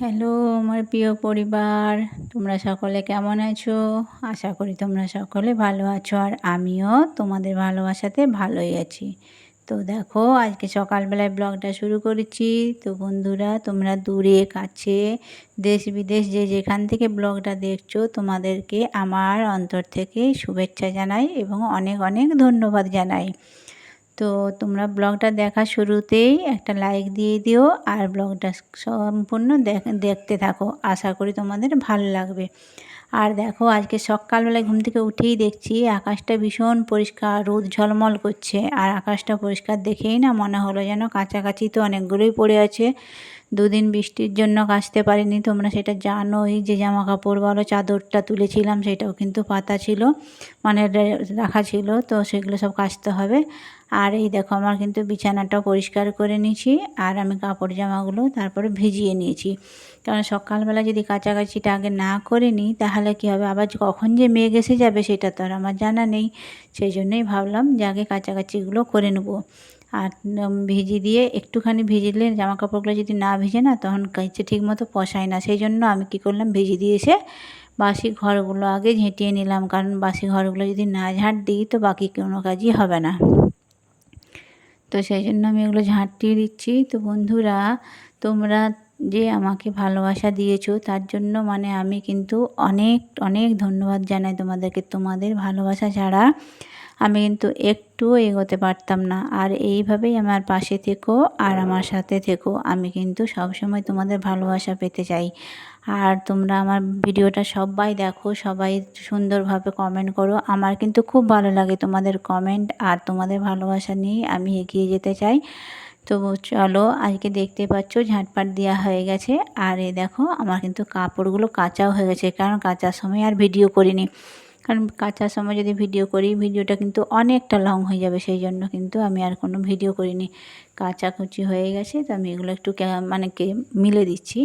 Hello, আমার প্রিয় পরিবার, তোমরা সকলে কেমন আছো? আশা করি তোমরা সকলে ভালো আছো আর আমিও তোমাদের ভালোবাসাতে ভালোই আছি। তো দেখো, আজকে সকালবেলায় ব্লগটা শুরু করেছি। তো বন্ধুরা, তোমরা দূরে, কাছে, দেশ বিদেশ যে যেখান থেকে ব্লগটা দেখছ, তোমাদেরকে আমার অন্তর থেকে শুভেচ্ছা জানাই এবং অনেক অনেক ধন্যবাদ জানাই। তো তোমরা ব্লগটা দেখা শুরুতেই একটা লাইক দিয়ে দিও আর ব্লগটা সম্পূর্ণ দেখতে থাকো। আশা করি তোমাদের ভালো লাগবে। আর দেখো, আজকে সকালবেলায় ঘুম থেকে উঠেই দেখছি আকাশটা ভীষণ পরিষ্কার, রোদ ঝলমল করছে। আর আকাশটা পরিষ্কার দেখেই না মনে হলো যেন কাছাকাছি তো অনেকগুলোই পড়ে আছে। দুদিন বৃষ্টির জন্য কাচতে পারিনি, তোমরা সেটা জানোই যে জামা কাপড় বলো, চাদরটা তুলেছিলাম সেটাও কিন্তু পাতা ছিল মানে রাখা ছিল, তো সেগুলো সব কাচতে হবে। আর এই দেখো, আমার কিন্তু বিছানাটা পরিষ্কার করে নিয়েছি, আর আমি কাপড় জামাগুলো তারপরে ভিজিয়ে নিয়েছি। কারণ সকালবেলা যদি কাছাকাছিটা আগে না করে নিই, তাহলে কী হবে? আবার কখন যে মেঘ এসে যাবে সেটা তো আর আমার জানা নেই। সেই জন্যই ভাবলাম যে আগে কাছাকাছিগুলো করে নেব। আর ভিজিয়ে দিয়ে একটুখানি ভিজলে জামা কাপড়গুলো যদি না ভিজে না, তখন কাছে ঠিক মতো পশায় না। সেই জন্য আমি কী করলাম ভিজিয়ে দিয়ে এসে বাসি ঘরগুলো আগে ঝেঁটিয়ে নিলাম। কারণ বাসি ঘরগুলো যদি না ঝাঁট দিই, তো বাকি কোনো কাজই হবে না। তো সেই জন্য আমি এগুলো ঝাঁটিয়ে দিচ্ছি। তো বন্ধুরা, তোমরা যে আমাকে ভালোবাসা দিয়েছ, তার জন্য মানে আমি কিন্তু অনেক অনেক ধন্যবাদ জানাই তোমাদেরকে। তোমাদের ভালোবাসা ছাড়া আমি কিন্তু একটুও এগোতে পারতাম না। আর এইভাবেই আমার পাশে থেকো আর আমার সাথে থেকো। আমি কিন্তু সবসময় তোমাদের ভালোবাসা পেতে চাই। আর তোমরা আমার ভিডিওটা সবাই দেখো, সবাই সুন্দরভাবে কমেন্ট করো। আমার কিন্তু খুব ভালো লাগে তোমাদের কমেন্ট আর তোমাদের ভালোবাসা নিয়ে আমি এগিয়ে যেতে চাই। তো চলো, আজকে দেখতে পাচ্ছ ঝাঁটপাট দেওয়া হয়ে গেছে। আর এই দেখো, আমার কিন্তু কাপড়গুলো কাঁচাও হয়ে গেছে, কারণ কাঁচার সময় আর ভিডিও করিনি। কারণ কাঁচার সময় যদি ভিডিও করি, ভিডিওটা কিন্তু অনেকটা লং হয়ে যাবে, সেই জন্য কিন্তু আমি আর কোনো ভিডিও করিনি। কাচাকুচি হয়ে গেছে, তো আমি এগুলো একটু মানে কে, মিলে দিচ্ছি।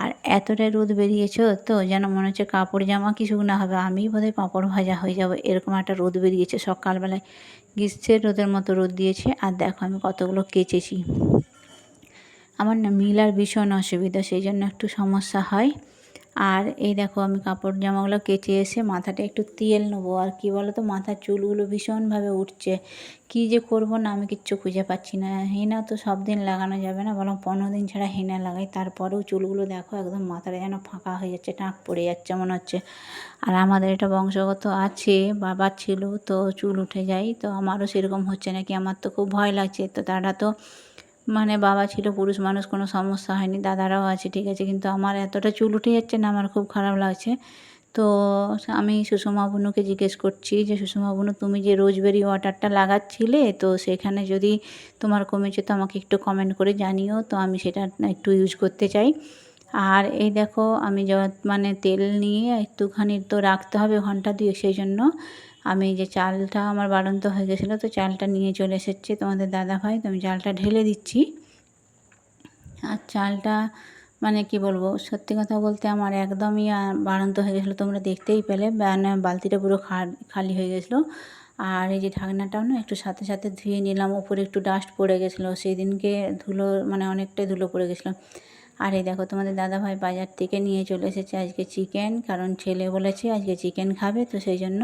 আর এতটা রোদ বেরিয়েছে তো যেন মনে হচ্ছে কাপড় জামা কিছু না হবে, আমি বোধহয় পাঁপড় ভাজা হয়ে যাব, এরকম একটা রোদ বেরিয়েছে সকালবেলায়। গ্রীষ্মের রোদের মতো রোদ দিয়েছে, আর দেখো আমি কতগুলো কেচেছি। আমার না মিলার ভীষণ অসুবিধা, সেই জন্য একটু সমস্যা হয়। আর এই দেখো আমি কাপড় জামাগুলো কেচে এসে মাথাটা একটু তেল নেব। আর কি বলো তো মাথার চুলগুলো ভীষণভাবে উঠছে। কি যে করব না, আমি কিচ্ছু খুঁজে পাচ্ছি না। হেনা তো সব দিন লাগানো যাবে না, বরং পনেরো দিন ছাড়া হেনা লাগাই। তারপরেও চুলগুলো দেখো একদম মাথাটা যেন ফাঁকা হয়ে যাচ্ছে, টাক পড়ে যাচ্ছে মনে হচ্ছে। আর আমাদের এটা বংশগত আছে বাবার ছিল তো চুল উঠে যায়, তো আমারও সেরকম হচ্ছে নাকি, আমার তো খুব ভয় লাগছে। তো তারা তো মানে বাবা ছিল পুরুষ, মানুষ, কোনো সমস্যা হয়নি, দাদারাও আছে, ঠিক আছে, কিন্তু আমার এতটা চুল উঠে যাচ্ছে না, আমার খুব খারাপ লাগছে। তো আমি সুষমা বুনুকে জিজ্ঞেস করছি যে, সুষমা বনু, তুমি যে রোজবেরি ওয়াটারটা লাগাচ্ছিলে, তো সেখানে যদি তোমার কমেছে, তো আমাকে একটু কমেন্ট করে জানিও, তো আমি সেটা একটু ইউজ করতে চাই। আর এই দেখো আমি মানে তেল নিয়ে একটুখানি তো রাখতে হবে ঘণ্টা দিয়ে সেই জন্য। আমি যে চালটা আমার বাড়ন্ত হয়ে গেছিল, তো চালটা নিয়ে চলে এসেছে তোমাদের দাদা ভাই। তো আমি চালটা ঢেলে দিচ্ছি। আর চালটা মানে কি বলব, সত্যি কথা বলতে আমার একদমই বাড়ন্ত হয়ে গেছিল, তোমরা দেখতেই পেলে। মানে বালতিটা পুরো খালি হয়ে গেছিল। আর এই যে ঢাকনাটাও না একটু সাথে সাথে ধুয়ে নিলাম ওপরে একটু ডাস্ট পড়ে গেছিল। সেই দিনকে ধুলো মানে অনেকটাই ধুলো পড়ে গেছিল। আর এই দেখো, তোমাদের দাদাভাই বাজার থেকে নিয়ে চলে এসেছে আজকে চিকেন কারণ ছেলে বলেছে আজকে চিকেন খাবে, তো সেই জন্য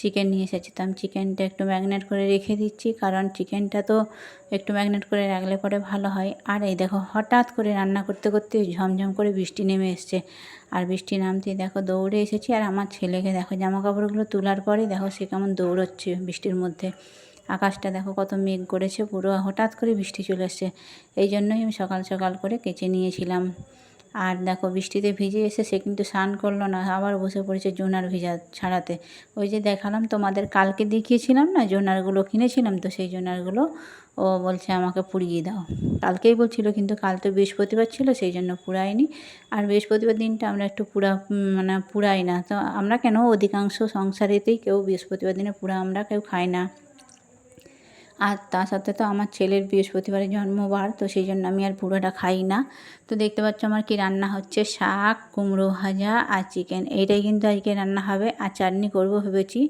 চিকেন নিয়ে এসেছি। তো আমি চিকেনটা একটু ম্যাগনেট করে রেখে দিচ্ছি, কারণ চিকেনটা তো একটু ম্যাগনেট করে রাখলে পরে ভালো হয়। আর এই দেখো, হঠাৎ করে রান্না করতে করতে ঝমঝম করে বৃষ্টি নেমে এসছে। আর বৃষ্টি নামতেই দেখো, দৌড়ে এসেছি, আর আমার ছেলেকে দেখো জামা কাপড়গুলো তোলার পরে দেখো সে কেমন দৌড়চ্ছে বৃষ্টির মধ্যে। আকাশটা দেখো কত মেঘ করেছে, পুরো হঠাৎ করে বৃষ্টি চলে এসছে এই জন্যই আমি সকাল সকাল করে কেচে নিয়েছিলাম। আর দেখো বৃষ্টিতে ভিজে এসে সে কিন্তু স্নান করল না, আবার বসে পড়েছে জোনার ভিজা ছাড়াতে। ওই যে দেখালাম, তোমাদের কালকে দেখিয়েছিলাম না, জোনারগুলো কিনেছিলাম তো সেই জোনারগুলো, ও বলছে আমাকে পুড়িয়ে দাও। কালকেই বলছিল, কিন্তু কাল তো বৃহস্পতিবার ছিল, সেই জন্য পুড়াইনি আর বৃহস্পতিবার দিনটা আমরা একটু পুরা মানে পুড়াই না। তো আমরা কেন অধিকাংশ সংসারেতেই কেউ বৃহস্পতিবার দিনে পুরা আমরা কেউ খাই না। আর তার সাথে তো আমার ছেলের বৃহস্পতিবারে জন্মবার, তো সেই জন্য আমি আর পুরোটা খাই না। তো দেখতে পাচ্ছ আমার কি রান্না হচ্ছে? শাক, কুমড়ো ভাজা আর চিকেন। এইটাই কিন্তু আজকে রান্না হবে। আর চাটনি করব ভেবেছি।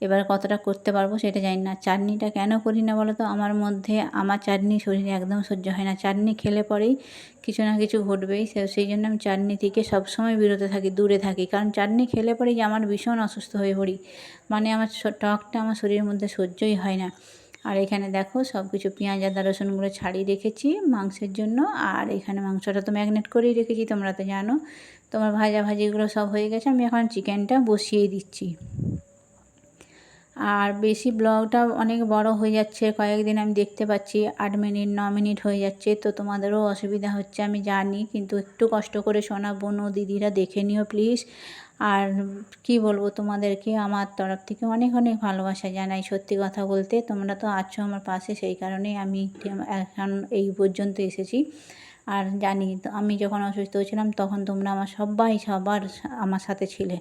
এবার কতটা করতে পারব সেটা জানি না। চাটনিটা কেন করি না বলো তো? আমার মধ্যে, আমার চাটনি শরীরে একদম সহ্য হয় না। চাটনি খেলে পরেই কিছু না কিছু ঘটবেই। সেই জন্য আমি চাটনি থেকে সবসময় বিরত থাকি, দূরে থাকি। কারণ চাটনি খেলে পরেই আমার ভীষণ অসুস্থ হয়ে পড়ি। মানে আমার টকটা আমার শরীরের মধ্যে সহ্যই হয় না। আর এখানে দেখো সব কিছু পেঁয়াজ, আদা, রসুনগুলো ছাড়িয়ে রেখেছি মাংসের জন্য। আর এখানে মাংসটা তো ম্যাগনেট করেই রেখেছি, তোমরা তো জানো। তোমার ভাজা ভাজিগুলো সব হয়ে গেছে, আমি এখন চিকেনটা বসিয়ে দিচ্ছি। আর বেশি ব্লগটা অনেক বড় হয়ে যাচ্ছে, কয়েকদিন আমি দেখতে পাচ্ছি, আট মিনিট, ন মিনিট হয়ে যাচ্ছে, তো তোমাদেরও অসুবিধা হচ্ছে আমি জানি, কিন্তু একটু কষ্ট করে শোনা বোন দিদিরা দেখে নিও প্লিজ। আর কি বলব তোমাদেরকে, আমার তরফ থেকে অনেক অনেক ভালোবাসা জানাই সত্যি কথা বলতে। তোমরা তো আছো আমার পাশে, সেই কারণেই আমি এখন এই পর্যন্ত এসেছি। আর জানি, আমি যখন অসুস্থ হয়েছিলাম তখন তোমরা আমার সবাই সবার আমার সাথে ছিলে।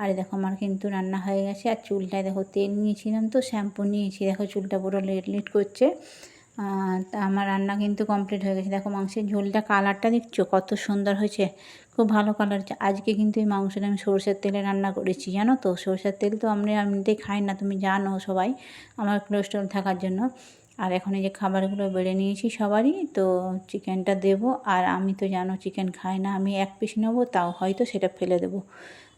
আর দেখো, আমার কিন্তু রান্না হয়ে গেছে আর চুলটায় দেখো, তেল নিয়েছিলাম তো, শ্যাম্পু নিয়েছি। দেখো, চুলটা পুরো লেট লেট করছে। তা আমার রান্না কিন্তু কমপ্লিট হয়ে গেছে। দেখো মাংসের ঝোলটা কালারটা দেখছ? কত সুন্দর হয়েছে। খুব ভালো কালার হচ্ছে আজকে কিন্তু এই মাংসটা আমি সরষের তেলে রান্না করেছি, জানো তো? সরষের তেল তো আমরা এমনিতেই খাই না, তুমি জানো সবাই। আমার কোলেস্ট্রল থাকার জন্য। আর এখন এই যে খাবারগুলো বেড়ে নিয়েছি সবারই, তো চিকেনটা দেবো। আর আমি তো জানো চিকেন খাই না। আমি এক পিস নেব, তাও হয়তো সেটা ফেলে দেবো।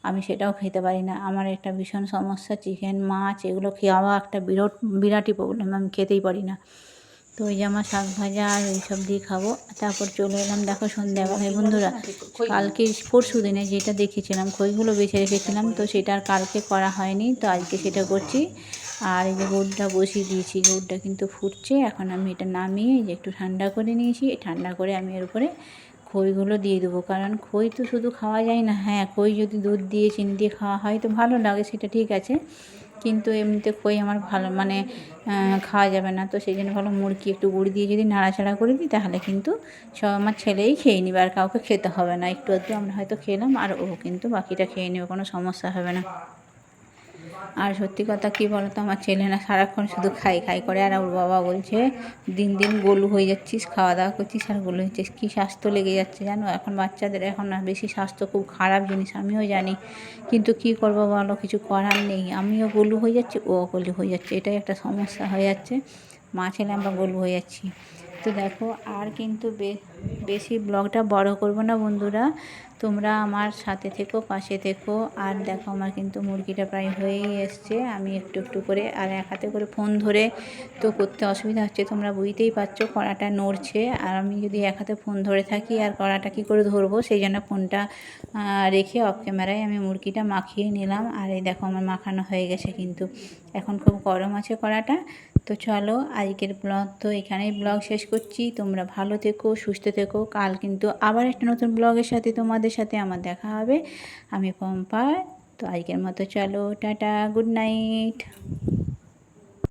আমি সেটাও খেতে পারি না। আমার একটা ভীষণ সমস্যা চিকেন মাছ, এগুলো খাওয়া একটা বিরাট, বিরাটই প্রবলেম আমি খেতেই পারি না। তো ওই আমার শাক ভাজা আর ওই সব দিয়ে খাব। তারপর চলে এলাম দেখো সন্ধ্যাবেলায় বন্ধুরা, কালকে পরশু দিনে যেটা দেখেছিলাম, খইগুলো বেছে রেখেছিলাম, তো সেটা আর কালকে করা হয়নি, তো আজকে সেটা করছি। আর এই যে গুড়টা বসিয়ে দিয়েছি, গুড়টা কিন্তু ফুটছে। এখন আমি এটা নামিয়ে যে একটু ঠান্ডা করে নিয়েছি। ঠান্ডা করে আমি এর উপরে খইগুলো দিয়ে দেবো। কারণ খই তো শুধু খাওয়া যায় না। হ্যাঁ খই যদি দুধ দিয়ে, চিনি দিয়ে খাওয়া হয় তো ভালো লাগে, সেটা ঠিক আছে। কিন্তু এমনিতে খই আমার ভালো মানে খাওয়া যাবে না। তো সেই জন্য ভালো মুরগি একটু গুড় দিয়ে যদি নাড়াচাড়া করে দিই, তাহলে কিন্তু সব আমার ছেলেই খেয়ে নিবে আর কাউকে খেতে হবে না। একটু আধটু আমরা হয়তো খেলাম, আর ও কিন্তু বাকিটা খেয়ে নেবে, কোনো সমস্যা হবে না। আর সত্যি কথা কী বলো তো আমার ছেলে না সারাক্ষণ শুধু খাই খাই করে। আর ওর বাবা বলছে, দিন দিন গোলু হয়ে যাচ্ছিস খাওয়া দাওয়া করছিস আর গোলু হচ্ছিস কী স্বাস্থ্য লেগে যাচ্ছে জানো? এখন বাচ্চাদের এখন না বেশি স্বাস্থ্য খুব খারাপ জিনিস, আমিও জানি। কিন্তু কি করব বলো, কিছু করার নেই। আমিও গোলু হয়ে যাচ্ছি, ও গোলু হয়ে যাচ্ছে। এটাই একটা সমস্যা হয়ে যাচ্ছে। মা, ছেলে আমরা গোলু হয়ে যাচ্ছি। তো দেখো, আর কিন্তু বেশি ব্লগটা বড় করব না বন্ধুরা। তোমরা আমার সাথে থেকো, পাশে থেকো। আর দেখো আমার কিন্তু মুরগিটা প্রায় হয়েই এসছে। আমি একটু একটু করে আর এক হাতে করে ফোন ধরে তো করতে অসুবিধা হচ্ছে, তোমরা বুঝতেই পারছ কড়াটা নড়ছে। আর আমি যদি এক হাতে ফোন ধরে থাকি আর কড়াটা কী করে ধরবো, সেই জন্য ফোনটা রেখে অফ ক্যামেরায় আমি মুরগিটা মাখিয়ে নিলাম। আর এই দেখো আমার মাখানো হয়ে গেছে কিন্তু। এখন খুব গরম আছে কড়াটা। তো চলো আজকের ব্লগ তো এখানেই ব্লগ শেষ করছি। তোমরা ভালো থেকো, সুস্থ থেকো। কাল কিন্তু আবার একটা নতুন ব্লগের সাথে তোমাদের সাথে আমার দেখা হবে। আমি পম্পা তো আজকের মতো চলো টাটা গুড নাইট